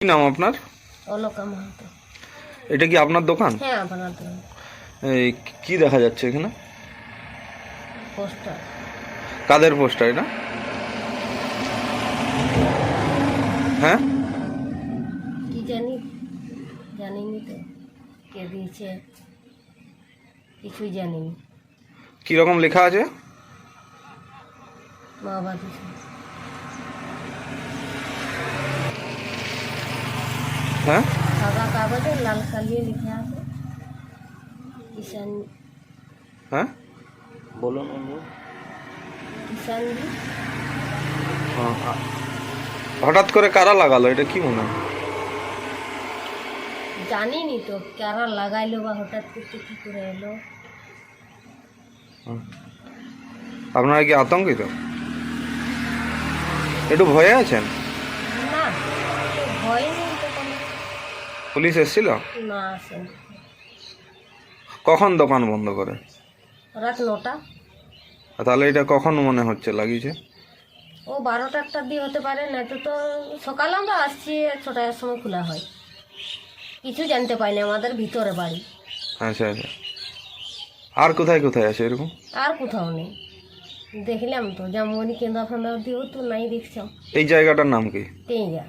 কি নাম আপনার? অলকা মাহাতো। এটা কি আপনার দোকান? হ্যাঁ আপনার তো এই কি দেখা যাচ্ছে এখানে? পোস্টার। কাদের পোস্টার এটা? হ্যাঁ? কি জানি জানিনি তো। কে দিয়েছে? কিছুই জানিনি। কি রকম লেখা আছে? মা বাবা হ্যাঁ? সাদা কাগজে লাল কালিয়ে লিখে আছে। কিষান হ্যাঁ? বলুন কিষান হঠাৎ করে কারা লাগালো? এটা কি মনে হয়? জানিনি তো কারা লাগাইলো বা হঠাৎ করতে কি করে এলো। আপনারা কি আতঙ্কিত? একটু ভয়ে আছেন? না ভয় নেই। পুলিশ এসেছিল? না আসেন। কখন দোকান বন্ধ করে? রাত নটা। তাহলে এটা কখন মনে হচ্ছে লাগিয়েছে? ও বারোটা একটা দিয়ে হতে পারে না তো তো সকালে আমরা আসছি ছটার সময় খোলা হয়। কিছু জানতে পাই না আমাদের ভিতরে বাড়ি। আচ্ছা আচ্ছা। আর কোথায় কোথায় আছে এরকম? আর কোথাও নেই। দেখলাম তো জামবনি কেন্দ্র ফেন্দ্র দিয়েও তো নাই দেখছাম এই জায়গাটার নাম কি? টেঁজা